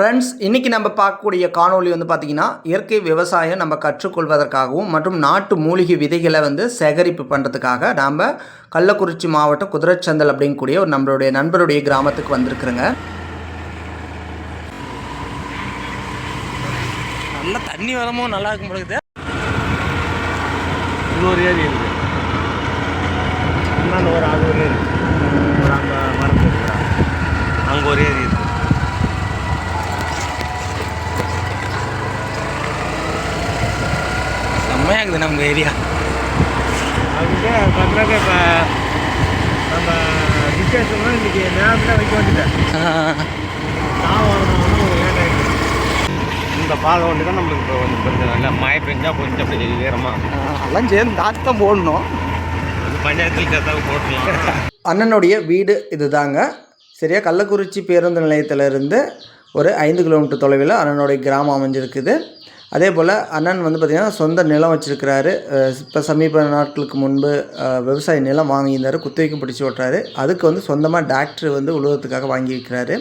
Friends இன்றைக்கி நம்ம பார்க்கக்கூடிய காணொளி வந்து பார்த்திங்கன்னா இயற்கை விவசாயம் நம்ம கற்றுக்கொள்வதற்காகவும் மற்றும் நாட்டு மூலிகை விதைகளை வந்து சேகரிப்பு பண்ணுறதுக்காக நாம் கள்ளக்குறிச்சி மாவட்டம் குதிரைச்சந்தல் அப்படிங்கக்கூடிய ஒரு நம்மளுடைய நண்பருடைய கிராமத்துக்கு வந்திருக்குறோங்க. நல்லா தண்ணி வரமோ நல்லா இருக்கும் பொழுது இன்னொரு ஏரி இருக்கு. இன்னொன்று ஒரு அது ஒரு ஏரி ஒரு அந்த மரத்து இருக்கிறாங்க அங்கே ஒரு ஏரி இருக்கு செம்மையாக இருக்குது நம்ம ஏரியா பார்க்குறாக்க இப்போ நம்ம விசேஷம்னா இன்றைக்கி நேரத்தில் வைக்க ஆகிடுச்சு இந்த பாதை ஒன்று தான் நம்மளுக்கு இப்போ கொஞ்சம் பிரச்சனை. இல்லை மழை பெஞ்சா கொஞ்சம் அப்படி ஈரமாக எல்லாம் சேர்ந்து தாக்கு தான் போடணும். பஞ்சாயத்தில் சேர்த்தாக போட்டுலாம் அண்ணனுடைய வீடு இதுதாங்க. சரியா கள்ளக்குறிச்சி பேருந்து நிலையத்திலிருந்து ஒரு ஐந்து கிலோமீட்டர் தொலைவில் அண்ணனுடைய கிராமம் அமைஞ்சிருக்குது. அதே போல் அண்ணன் வந்து பார்த்திங்கன்னா சொந்த நிலம் வச்சுருக்கிறாரு. இப்போ சமீப நாட்களுக்கு முன்பு விவசாய நிலம் வாங்கியிருந்தார். குத்தகைக்கும் பிடிச்சி ஓட்டுறாரு. அதுக்கு வந்து சொந்தமாக டாக்டர் வந்து உழுவத்துக்காக வாங்கி வைக்கிறாரு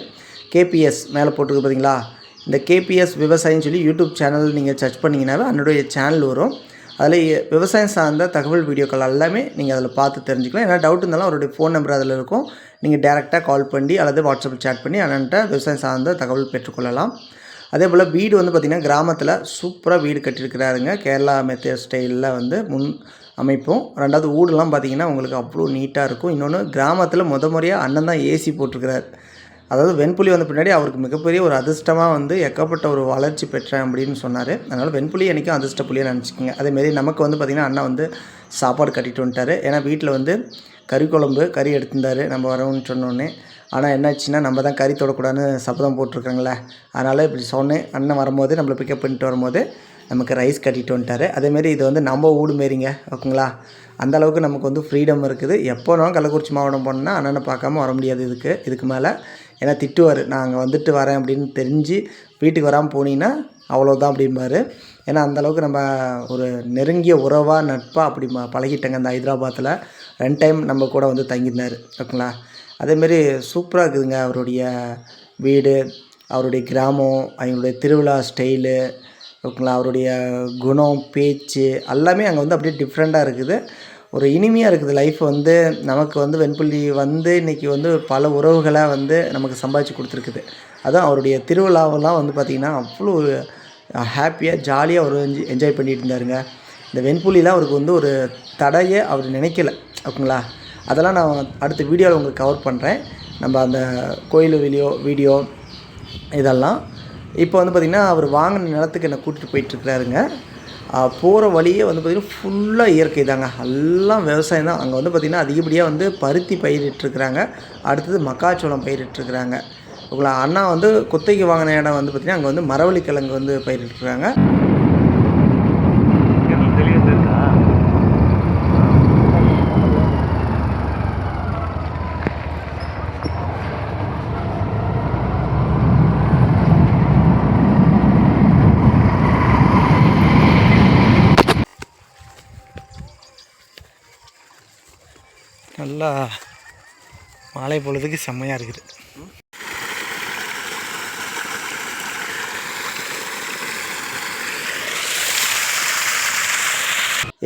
கேபிஎஸ் மேலே போட்டுருக்கு பார்த்தீங்களா இந்த கேபிஎஸ் விவசாயின்னு சொல்லி யூடியூப் சேனல் நீங்கள் சர்ச் பண்ணிங்கனாவே அன்னுடைய சேனல் வரும். அதில் விவசாயம் சார்ந்த தகவல் வீடியோக்கள் எல்லாமே நீங்கள் அதில் பார்த்து தெரிஞ்சுக்கலாம். ஏன்னா டவுட் இருந்தாலும் அவருடைய ஃபோன் நம்பர் அதில் இருக்கும். நீங்கள் டேரெக்டாக கால் பண்ணி அல்லது வாட்ஸ்அப்பில் சேட் பண்ணி அண்ணன்ட்ட விவசாயம் சார்ந்த தகவல் பெற்றுக்கொள்ளலாம். அதே போல் வீடு வந்து பார்த்திங்கன்னா கிராமத்தில் சூப்பராக வீடு கட்டியிருக்கிறாருங்க. கேரளா மெத்தட் ஸ்டைலில் வந்து முன் அமைப்பும். ரெண்டாவது வீடுலாம் பார்த்திங்கன்னா உங்களுக்கு அவ்வளோ நீட்டாக இருக்கும். இன்னொன்று கிராமத்தில் முத முறையாக அண்ணன் தான் ஏசி போட்டிருக்கிறார். அதாவது வெண்புலி வந்த பின்னாடி அவருக்கு மிகப்பெரிய ஒரு அதிர்ஷ்டமாக வந்து எக்கப்பட்ட ஒரு வளர்ச்சி பெற்றேன் அப்படின்னு சொன்னார். அதனால் வெண்புலி என்றைக்கும் அதிர்ஷ்ட புலியாக நினச்சிக்கோங்க. அதேமாரி நமக்கு வந்து பார்த்திங்கன்னா அண்ணா வந்து சாப்பாடு கட்டிட்டு வந்துட்டார். ஏன்னா வீட்டில் வந்து கறி குழம்பு கறி எடுத்திருந்தாரு. நம்ம வரோம்னு சொன்னோன்னே ஆனால் என்னாச்சுன்னா நம்ம தான் கறி தொடக்கூடாதுன்னு சபதம் போட்டிருக்காங்களே அதனால் இப்படி சொன்னேன் அண்ணன் வரும்போது நம்மளை பிக்கப் பண்ணிட்டு வரும்போது நமக்கு ரைஸ் கட்டிட்டு வந்துட்டார். அதேமாரி இது வந்து நம்ம ஊடு மாரிங்க ஓகேங்களா? அந்தளவுக்கு நமக்கு வந்து ஃப்ரீடம் இருக்குது. எப்போ நான் கள்ளக்குறிச்சி மாவட்டம் போனோம்னா அண்ணனை பார்க்காம வர முடியாது இதுக்கு இதுக்கு மேலே. ஏன்னா திட்டுவார். நான் அங்கே வந்துட்டு வரேன் அப்படின்னு தெரிஞ்சு வீட்டுக்கு வராமல் போனீங்கன்னா அவ்வளோதான் அப்படிம்பாரு. ஏன்னா அந்தளவுக்கு நம்ம ஒரு நெருங்கிய உறவாக நட்பாக அப்படி பழகிட்டேங்க அந்த ஹைதராபாத்தில் ரெண்டு டைம் நம்ம கூட வந்து தங்கியிருந்தார் ஓகேங்களா அதேமாரி சூப்பராக இருக்குதுங்க அவருடைய வீடு அவருடைய கிராமம் அவங்களுடைய திருவிழா ஸ்டைலு ஓகேங்களா அவருடைய குணம் பேச்சு எல்லாமே அங்கே வந்து அப்படியே டிஃப்ரெண்ட்டாக இருக்குது. ஒரு இனிமையாக இருக்குது லைஃப் வந்து. நமக்கு வந்து வெண்புள்ளி வந்து இன்றைக்கி வந்து பல உறவுகளை வந்து நமக்கு சம்பாதிச்சு கொடுத்துருக்குது. அதுவும் அவருடைய திருவிழாவெல்லாம் வந்து பார்த்திங்கன்னா அவ்வளோ ஹாப்பியாக ஜாலியாக அவர் என்ஜாய் பண்ணிகிட்டு இருந்தாருங்க. இந்த வெண்புலிலாம் அவருக்கு வந்து ஒரு தடையை அவர் நினைக்கல ஓகேங்களா? அதெல்லாம் நான் அடுத்த வீடியோவில் உங்களுக்கு கவர் பண்ணுறேன் நம்ம அந்த கோயில் வீடியோ வீடியோ இதெல்லாம். இப்போ வந்து பார்த்திங்கன்னா அவர் வாங்கின நிலத்துக்கு என்னை கூட்டிகிட்டு போயிட்டுருக்கிறாருங்க போகிற வழியே வந்து பார்த்திங்கன்னா ஃபுல்லாக இயற்கை தாங்க. எல்லாம் விவசாயம் தான். அங்கே வந்து பார்த்திங்கன்னா அதிகப்படியாக வந்து பருத்தி பயிரிட்டுருக்குறாங்க அடுத்தது மக்காச்சோளம் பயிரிட்டுருக்குறாங்க உங்களை அண்ணா வந்து குத்தைக்கு வாங்கின இடம் வந்து பார்த்திங்கன்னா அங்கே வந்து மரவள்ளி கிழங்கு வந்து பயிரிட்டுருக்குறாங்க நல்லா மாலை பொழுதுக்கு செம்மையாக இருக்குது.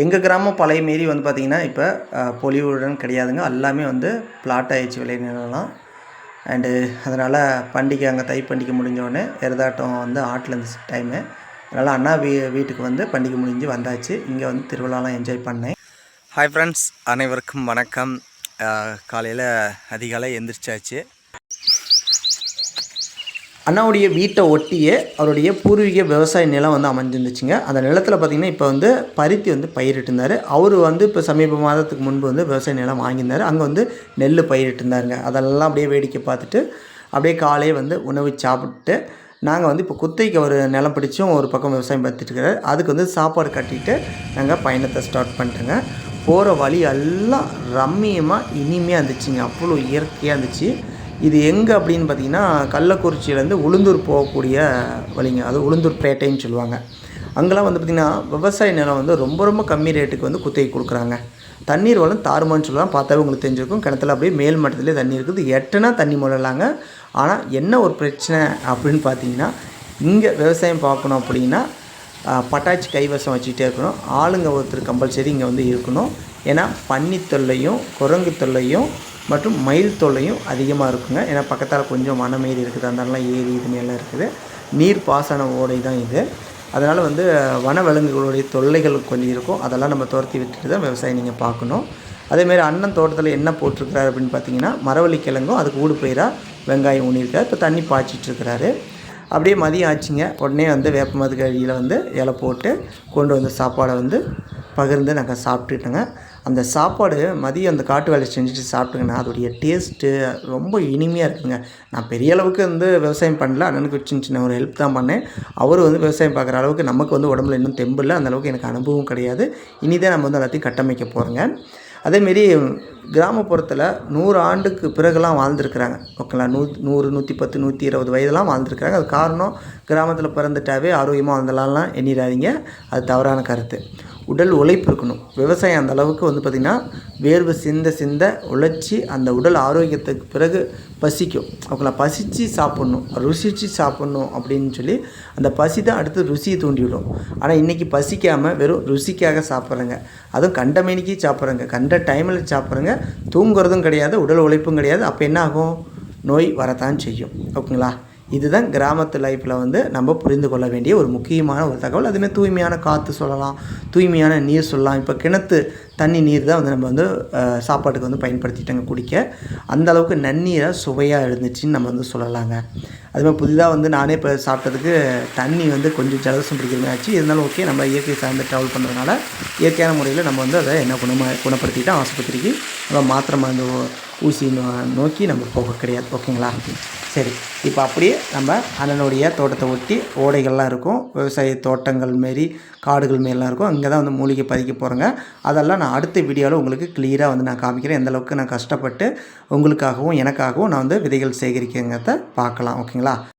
எங்கள் கிராமம் பழைய மீறி வந்து பார்த்திங்கன்னா இப்போ பொலிவுடன் கிடையாதுங்க. எல்லாமே வந்து பிளாட் ஆயிடுச்சு விளைநிலம் அண்டு அதனால் பண்டிகை அங்கே தை பண்டிகை முடிஞ்சோடனே எருதாட்டம் வந்து ஆட்டில் இருந்துச்சு டைமு அதனால் அண்ணா வீ வீட்டுக்கு வந்து பண்டிகை முடிஞ்சு வந்தாச்சு. இங்கே வந்து திருவிழாலாம் என்ஜாய் பண்ணேன். ஹாய் ஃப்ரெண்ட்ஸ் அனைவருக்கும் வணக்கம். காலையில் அதிகாலை எந்திரிச்சாச்சு. அண்ணாவுடைய வீட்டை ஒட்டியே அவருடைய பூர்வீக விவசாய நிலம் வந்து அமைஞ்சிருந்துச்சுங்க. அந்த நிலத்தில் பார்த்திங்கன்னா இப்போ வந்து பருத்தி வந்து பயிரிட்டிருந்தார். அவர் வந்து இப்போ சமீப மாதத்துக்கு முன்பு வந்து விவசாய நிலம் வாங்கியிருந்தார். அங்கே வந்து நெல் பயிரிட்டிருந்தாருங்க. அதெல்லாம் அப்படியே வேடிக்கை பார்த்துட்டு அப்படியே காலையே வந்து உணவு சாப்பிட்டு நாங்கள் வந்து இப்போ குத்தைக்கு ஒரு நிலம் பிடிச்சும் ஒரு பக்கம் விவசாயம் பார்த்துட்டு இருக்கிறார் அதுக்கு வந்து சாப்பாடு கட்டிட்டு நாங்கள் பயணத்தை ஸ்டார்ட் பண்ணிட்டோங்க. போகிற வழி எல்லாம் ரம்மியமாக இனிமையாக இருந்துச்சுங்க. அவ்வளோ இயற்கையாக இருந்துச்சு. இது எங்கே அப்படின்னு பார்த்தீங்கன்னா கள்ளக்குறிச்சியிலேருந்து உளுந்தூர் போகக்கூடிய வழிங்க. அது உளுந்தூர் பேட்டைன்னு சொல்லுவாங்க. அங்கெல்லாம் வந்து பார்த்திங்கன்னா விவசாய நிலம் வந்து ரொம்ப ரொம்ப கம்மி ரேட்டுக்கு வந்து குத்தகை கொடுக்குறாங்க. தண்ணீர் வளம் தாறுமான்னு சொல்லலாம். பார்த்தாவே உங்களுக்கு தெரிஞ்சிருக்கும். கிணத்துல அப்படியே மேல் மட்டத்துலேயே தண்ணி இருக்குது. எட்டுனா தண்ணி முழலாங்க. ஆனால் என்ன ஒரு பிரச்சனை அப்படின்னு பார்த்தீங்கன்னா இங்கே விவசாயம் பார்க்கணும் அப்படின்னா பட்டாச்சி கைவசம் வச்சுக்கிட்டே இருக்கணும். ஆளுங்க ஒருத்தர் கம்பல்சரி இங்கே வந்து இருக்கணும். ஏன்னா பன்னி தொல்லையும் குரங்கு தொல்லையும் மற்றும் மயில் தொல்லையும் அதிகமாக இருக்குங்க. ஏன்னா பக்கத்தால் கொஞ்சம் மனமேறி இருக்குது. அதனாலலாம் ஏரி இதுமாரிலாம் இருக்குது. நீர் பாசன ஓடை தான் இது. அதனால் வந்து வனவிலங்குகளுடைய தொல்லைகள் கொஞ்சம் இருக்கும். அதெல்லாம் நம்ம துரத்தி விட்டுட்டு தான் விவசாயம் நீங்கள் பார்க்கணும். அதேமாரி அண்ணன் தோட்டத்தில் என்ன போட்டிருக்கிறாரு அப்படின்னு பார்த்தீங்கன்னா மரவள்ளி கிழங்கும் அதுக்கு ஊடு பயிராக வெங்காயம் ஊனியிருக்காரு. இப்போ தண்ணி பாய்ச்சிட்டு இருக்கிறாரு. அப்படியே மதியம் ஆச்சுங்க. உடனே வந்து வேப்பமது கழியில் வந்து இலை போட்டு கொண்டு வந்த சாப்பாடை வந்து பகிர்ந்து நாங்கள் சாப்பிட்டுட்டோங்க. அந்த சாப்பாடு மதியம் அந்த காட்டு வேலை செஞ்சுட்டு சாப்பிட்டுங்கன்னா அதோடைய டேஸ்ட்டு ரொம்ப இனிமையாக இருக்குங்க. நான் பெரிய அளவுக்கு வந்து விவசாயம் பண்ணல. அண்ணனுக்கு சின்ன சின்ன ஒரு ஹெல்ப் தான் பண்ணேன். அவர் வந்து விவசாயம் பார்க்குற அளவுக்கு நமக்கு வந்து உடம்புல இன்னும் தெம்பு இல்லை. அந்தளவுக்கு எனக்கு அனுபவம் கிடையாது. இனிதான் நம்ம வந்து எல்லாத்தையும் கட்டமைக்க போகிறோங்க அதேமாரி கிராமப்புறத்தில் நூறு ஆண்டுக்கு பிறகுலாம் வாழ்ந்துருக்குறாங்க. ஓகேங்களா? நூ நூறு நூற்றி பத்து நூற்றி இருபது வயதெல்லாம் வாழ்ந்துருக்குறாங்க. அது காரணம் கிராமத்தில் பிறந்துட்டாவே ஆரோக்கியமாக வாழ்ந்தலாம்லாம் எண்ணிடாதீங்க. அது தவறான கருத்து. உடல் உழைப்பு இருக்கணும். விவசாயம் அந்த அளவுக்கு வந்து பார்த்திங்கன்னா வேர்வை சிந்த சிந்த உழைச்சி அந்த உடல் ஆரோக்கியத்துக்கு பிறகு பசிக்கும். ஓகேங்களா பசித்து சாப்பிட்ணும் ருசித்து சாப்பிட்ணும் அப்படின்னு சொல்லி அந்த பசி தான் அடுத்து ருசியை தூண்டிவிடும். ஆனால் இன்றைக்கி பசிக்காமல் வெறும் ருசிக்காக சாப்பிட்றேங்க. அதுவும் கண்ட மேனிக்கு சாப்பிட்றேங்க. கண்ட டைமில் சாப்பிட்றேங்க. தூங்குறதும் கிடையாது உடல் உழைப்பும் கிடையாது. அப்போ என்ன ஆகும்? நோய் வரத்தான் செய்யும். ஓகேங்களா? இதுதான் கிராமத்து லைஃப்பில் வந்து நம்ம புரிந்து கொள்ள வேண்டிய ஒரு முக்கியமான ஒரு தகவல். அதுவுமே தூய்மையான காற்று சொல்லலாம் தூய்மையான நீர் சொல்லலாம். இப்போ கிணத்து தண்ணி நீர் தான் வந்து நம்ம வந்து சாப்பாட்டுக்கு வந்து பயன்படுத்திட்டாங்க குடிக்க. அந்த அளவுக்கு நன்னீராக சுவையாக இருந்துச்சுன்னு நம்ம வந்து சொல்லலாங்க. அதுமாதிரி புதிதாக வந்து நானே இப்போ சாப்பிட்டதுக்கு தண்ணி வந்து கொஞ்சம் ஜலதோஷம் பிடிக்கிற மாதிரி ஆச்சு. இருந்தாலும் ஓகே நம்ம இயற்கை சார்ந்து ட்ராவல் பண்ணுறதுனால இயற்கையான முறையில் நம்ம வந்து அதை என்ன குணமா குணப்படுத்திட்டு ஆஸ்பத்திரிக்கு நம்ம மாத்திரை மருந்து ஊசி நோ- நோக்கி நம்ம போக கிடையாது ஓகேங்களா? சரி இப்போ அப்படியே நம்ம அண்ணனுடைய தோட்டத்தை ஒட்டி ஓடைகள்லாம் இருக்கும் விவசாய தோட்டங்கள் மாரி காடுகள் மாரிலாம் இருக்கும். அங்கே தான் வந்து மூலிகை பதிக்க போகிறேங்க அதெல்லாம் நான் அடுத்த வீடியோவில் உங்களுக்கு கிளியராக வந்து நான் காமிக்கிறேன். எந்தளவுக்கு நான் கஷ்டப்பட்டு உங்களுக்காகவும் எனக்காகவும் நான் வந்து விதைகள் சேகரிக்கிறத பார்க்கலாம் ஓகேங்களா?